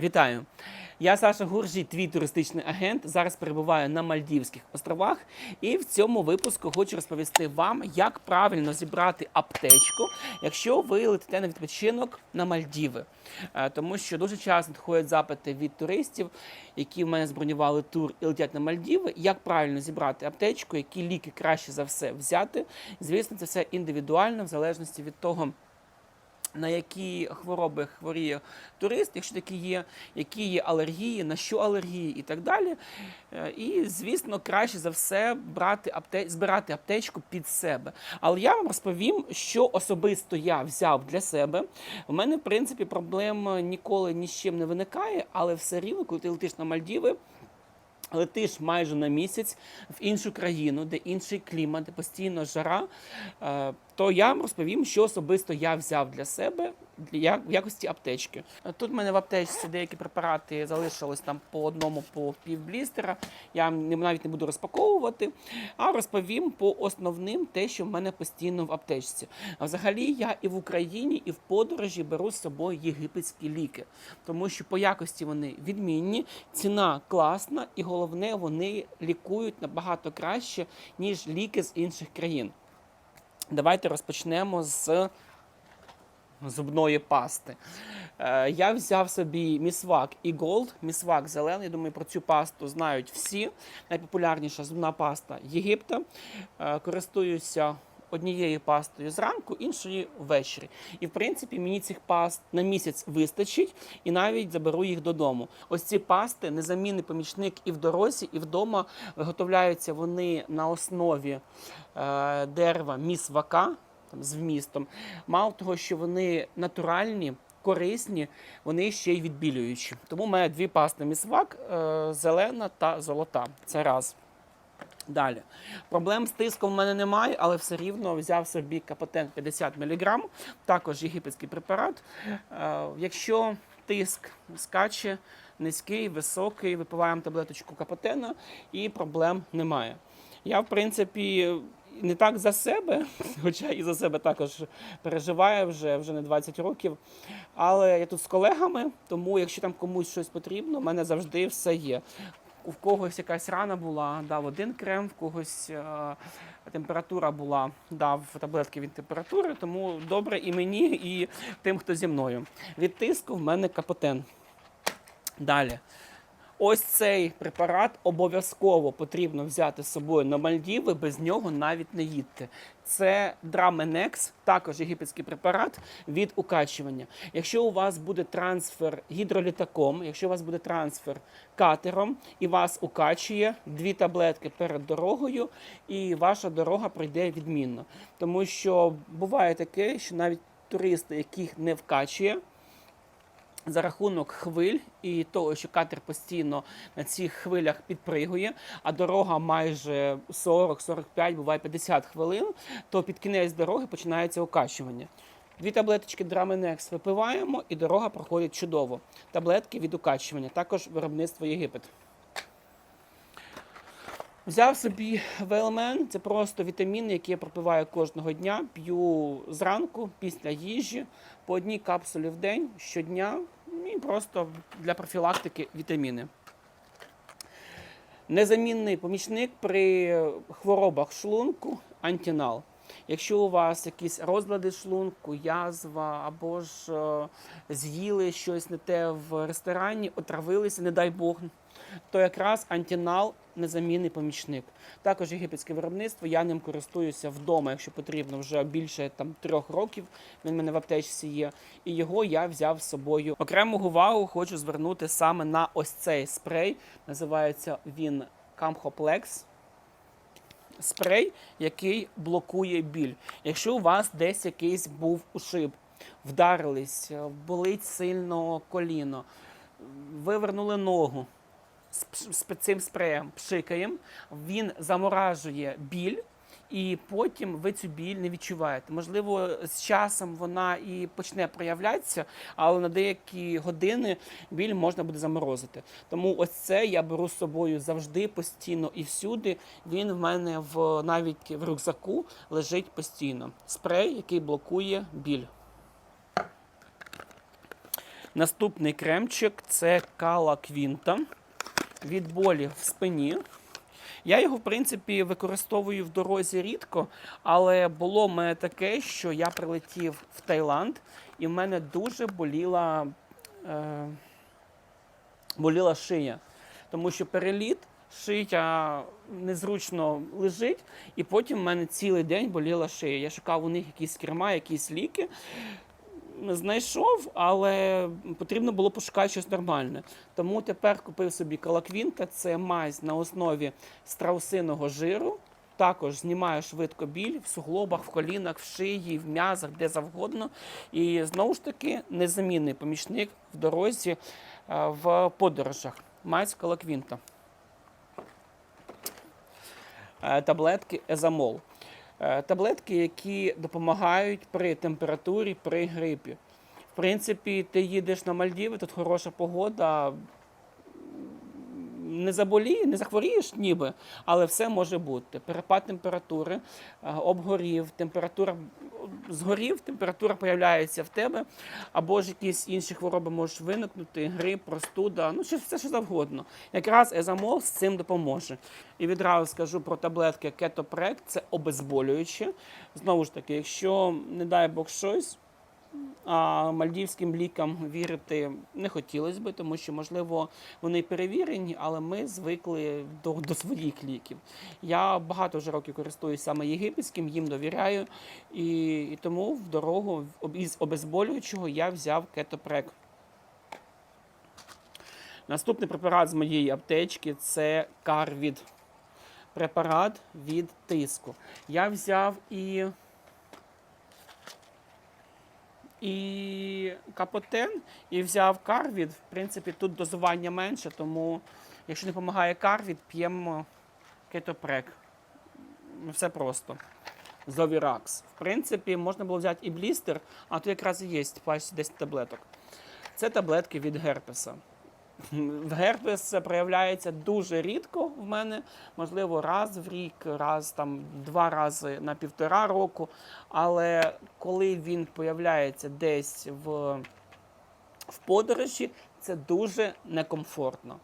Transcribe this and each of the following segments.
Вітаю! Я Саша Гуржій, твій туристичний агент. Зараз перебуваю на Мальдівських островах, і в цьому випуску хочу розповісти вам, як правильно зібрати аптечку, якщо ви летите на відпочинок на Мальдіви. Е, Тому що дуже часто надходять запити від туристів, які в мене збронювали тур і летять на Мальдіви, як правильно зібрати аптечку, які ліки краще за все взяти. Звісно, це все індивідуально, в залежності від того на які хвороби хворіє турист, якщо такі є, які є алергії, на що алергії і так далі. Е, І, звісно, краще за все брати апте... збирати аптечку під себе. Але я вам розповім, що особисто я взяв для себе. У мене, в принципі, проблем ніколи ні з чим не виникає, але все рівно, коли ти летиш на Мальдіви. Летиш майже на місяць в іншу країну, де інший клімат, де постійно жара, е, то я вам розповім, що особисто я взяв для себе для в якості аптечки. Тут в мене в аптечці деякі препарати залишилось там по одному по півблістера. Я навіть не буду розпаковувати, а розповім по основним те, що в мене постійно в аптечці. А взагалі я і в Україні, і в подорожі беру з собою єгипетські ліки, тому що по якості вони відмінні, ціна класна, і головне, вони лікують набагато краще, ніж ліки з інших країн. Давайте розпочнемо з зубної пасти. Е, я взяв собі місвак і Gold, місвак зелений. Думаю, про цю пасту знають всі. Найпопулярніша зубна паста Єгипта. Е, користуюся однією пастою зранку, іншою ввечері. І в принципі мені цих паст на місяць вистачить, і навіть заберу їх додому. Ось ці пасти незамінний помічник і в дорозі, і вдома. Виготовляються вони на основі е, дерева місвака там, з вмістом. Мало того, що вони натуральні. Корисні, вони ще й відбілюючі. Тому мене дві пасти місвак, е, зелена та золота. Це раз. Далі. Проблем з тиском в мене немає, але все рівно взяв собі капотен 50 мг, також єгипетський препарат. Е, якщо тиск скаче, низький, високий, випиваємо таблеточку капотена і проблем немає. Я, в принципі, не так за себе, хоча і за себе також переживаю вже, вже не 20 років. Але я тут з колегами, тому якщо там комусь щось потрібно, в мене завжди все є. У когось якась рана була, дав один крем, в когось е, температура була, дав таблетки від температури, тому добре і мені, і тим, хто зі мною. Від тиску в мене капотен. Далі. Ось цей препарат обов'язково потрібно взяти з собою на Мальдіви, без нього навіть не їдьте. Це Дрamenex, також єгипетський препарат від укачування. Якщо у вас буде трансфер гідролітаком, якщо у вас буде трансфер катером і вас укачує, дві таблетки перед дорогою, і ваша дорога пройде відмінно. Тому що буває таке, що навіть туристи, яких не вкачує, за рахунок хвиль і того, що катер постійно на цих хвилях підпригує, а дорога майже 40-45, буває 50 хвилин, то під кінець дороги починається окачування. Дві таблеточки Драменекс випиваємо, і дорога проходить чудово. Таблетки від укачування, також виробництво Єгипет. Взяв собі Велмен, це просто вітаміни, які я пропиваю кожного дня. П'ю зранку, після їжі, по одній капсулі в день щодня. І просто для профілактики вітаміни. Незамінний помічник при хворобах шлунку антінал. Якщо у вас якісь розлади шлунку, язва або ж е, з'їли щось не те в ресторані, отравилися, не дай Бог, то якраз антінал незамінний помічник. Також єгипетське виробництво, я ним користуюся вдома, якщо потрібно, вже більше там трьох років. Він в мене в аптечці є. І його я взяв з собою. Окрему увагу хочу звернути саме на ось цей спрей. Називається він Camhoplex спрей, який блокує біль. Якщо у вас десь якийсь був ушиб, вдарились, е, болить сильно коліно, вивернули ногу. З цим спреєм пшикаємо, він заморажує біль, і потім ви цю біль не відчуваєте. Можливо, з часом вона і почне проявлятися, але на деякі години біль можна буде заморозити. Тому ось це я беру з собою завжди, постійно і всюди. Він в мене в навіть в рюкзаку лежить постійно. Спрей, який блокує біль. Наступний кремчик це Кала Квінта від болі в спині. Я його, в принципі, використовую в дорозі рідко, але було в мене таке, що я прилетів в Таїланд, і в мене дуже боліла, е, боліла шия. Тому що переліт, шия незручно лежить, і потім в мене цілий день боліла шия. Я шукав у них якісь керма, якісь ліки. Знайшов, але потрібно було пошукати щось нормальне. Тому тепер купив собі калаквінка, це мазь на основі страусиного жиру. Також знімає швидко біль в суглобах, в колінах, в шиї, в м'язах, де завгодно. І знову ж таки незамінний помічник в дорозі е, в подорожах. Мазь калаквінта. Е, Таблетки Езамол. Е, Таблетки, які допомагають при температурі, при грипі. В принципі, ти їдеш на Мальдіви, тут хороша погода. Не заболіє, не захворієш ніби, але все може бути. Перепад температури, е, обгорів, температура згорів, температура появляється в тебе, або ж якісь інші хвороби можуть виникнути, грип, простуда, ну все що завгодно. Якраз езамол з цим допоможе. І відразу скажу про таблетки кетопрек, це обезболююче. Знову ж таки, якщо, не дай Бог щось. А мальдівським лікам вірити не хотілося би, тому що, можливо, вони перевірені, але ми звикли до, до своїх ліків. Я багато вже років користуюсь саме єгипетським, їм довіряю, і, і тому в дорогу із обезболюючого я взяв кетопрек. Наступний препарат з моєї аптечки це карвід. Препарат від тиску. Я взяв і і капотен, і взяв карвід. В принципі, тут дозування менше, тому якщо не допомагає карвід, п'ємо кетопрек. Все просто. Зовіракс. В принципі, можна було взяти і блістер, а тут якраз і є пачці 10 таблеток. Це таблетки від герпеса. Герпес проявляється дуже рідко в мене, можливо, раз в рік, раз там два рази на півтора року. Але коли він появляється десь в, в подорожі, це дуже некомфортно.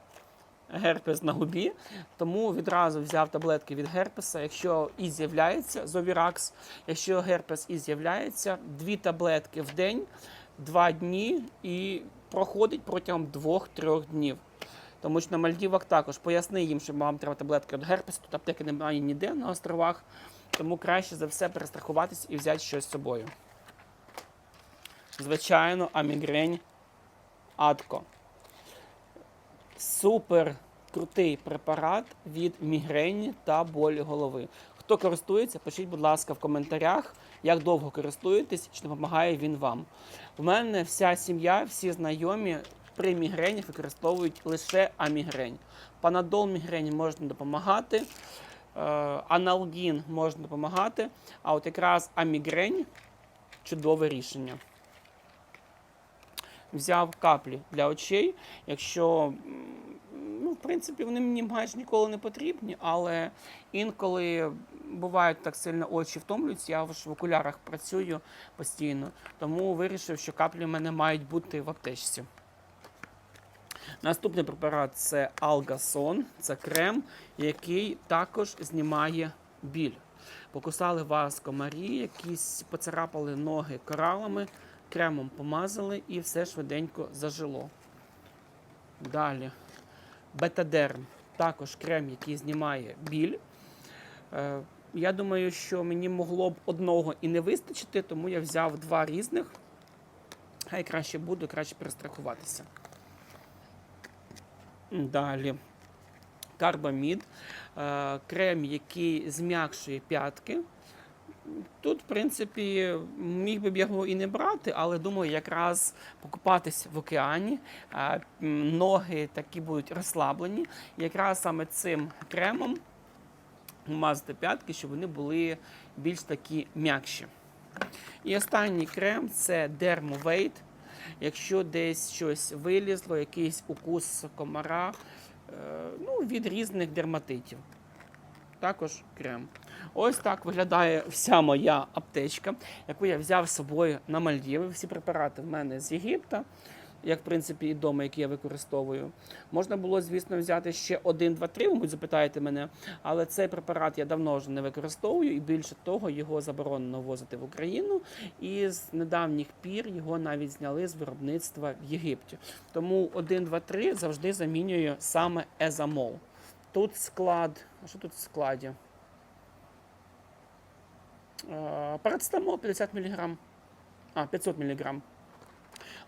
Герпес на губі, тому відразу взяв таблетки від герпеса. Якщо і з'являється Зовіракс, якщо герпес і з'являється, дві таблетки в день, два дні і проходить протягом двох-трьох днів. Тому що на Мальдівах також поясни їм, що вам треба таблетки від герпесу, тут аптеки немає ніде на островах, тому краще за все перестрахуватись і взяти щось з собою. Звичайно, амігрень Адко. Супер крутий препарат від мігрені та болі голови. Хто користується, пишіть, будь ласка, в коментарях, як довго користуєтесь, чи допомагає він вам. У мене вся сім'я, всі знайомі при мігрені використовують лише амігрень. Панадол мігрені можна допомагати, е, аналгін можна допомагати, а от якраз амігрень чудове рішення взяв каплі для очей. Якщо, ну, в принципі, вони мені майже ніколи не потрібні, але інколи бувають так сильно очі втомлюються, я ж в окулярах працюю постійно, тому вирішив, що каплі в мене мають бути в аптечці. Наступний препарат це Алгасон, це крем, який також знімає біль. Покусали вас комарі, якісь поцарапали ноги коралами, кремом помазали і все швиденько зажило. Далі. Бетадерм, також крем, який знімає біль. Я думаю, що мені могло б одного і не вистачити, тому я взяв два різних. Хай краще буде, краще перестрахуватися. Далі. Карбамід, е, крем, який зм'якшує п'ятки. Тут, в принципі, міг би б його і не брати, але думаю, якраз покупатись в океані, е, ноги такі будуть розслаблені. Якраз саме цим кремом мазати п'ятки, щоб вони були більш такі м'якші. І останній крем це Dermovate. Якщо десь щось вилізло, якийсь укус комара, е, ну, від різних дерматитів. Також крем. Ось так виглядає вся моя аптечка, яку я взяв з собою на Мальдіви. Всі препарати в мене з Єгипта. Як в принципі і дома, який я використовую. Можна було, звісно, взяти ще один, два, три, мабуть, запитаєте мене, але цей препарат я давно вже не використовую, і більше того, його заборонено ввозити в Україну. І з недавніх пір його навіть зняли з виробництва в Єгипті. Тому 1, 2, 3 завжди замінюю саме езамол. Тут склад. А що тут в складі? Е, Парацетамол 50 мг. А, 500 мг.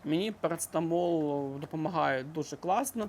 Мені парацетамол допомагає дуже класно.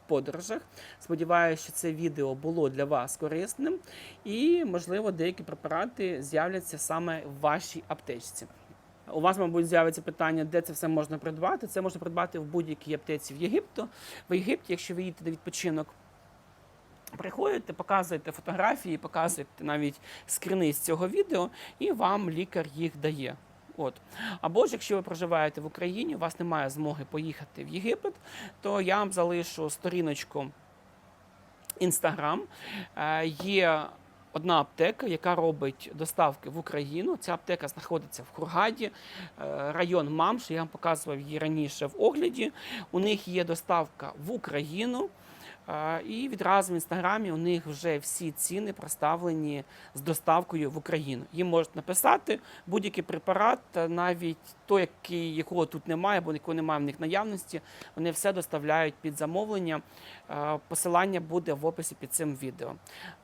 подорожах. Сподіваюся, що це відео було для вас корисним, і, можливо, деякі препарати з'являться саме в вашій аптечці. У вас, мабуть, з'явиться питання, де це все можна придбати. Це можна придбати в будь-якій аптеці в Єгипту. В Єгипті, якщо ви їдете на відпочинок, приходите, показуєте фотографії, показуєте навіть скрини з цього відео, і вам лікар їх дає. От. Або ж якщо ви проживаєте в Україні, у вас немає змоги поїхати в Єгипет, то я вам залишу сторіночку Інстаграм. Е, Є одна аптека, яка робить доставки в Україну. Ця аптека знаходиться в Хургаді, е, район Мамш. Я вам показував її раніше в огляді. У них є доставка в Україну. І відразу в інстаграмі у них вже всі ціни проставлені з доставкою в Україну. Їм можуть написати будь-який препарат, навіть той, який, якого тут немає, або якого немає в них наявності, вони все доставляють під замовлення. Посилання буде в описі під цим відео.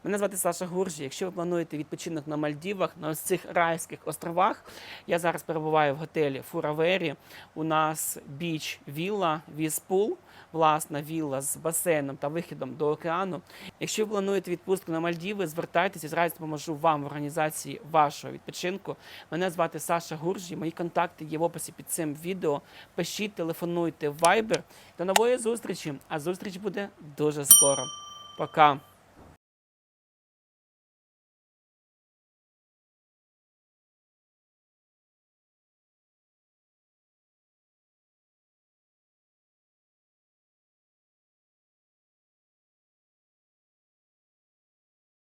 Мене звати Саша Гуржі. Якщо ви плануєте відпочинок на Мальдівах, на ось цих райських островах, я зараз перебуваю в готелі Фуравері. У нас біч вілла, візпул, власна вілла з басейном та вихідом до океану. Якщо ви плануєте відпустку на Мальдіви, звертайтеся, з радістю допоможу вам в організації вашого відпочинку. Мене звати Саша Гуржі. Мої контакти є в описі під цим відео. Пишіть, телефонуйте Viber. До нової зустрічі. А зустріч буде дуже скоро. Пока.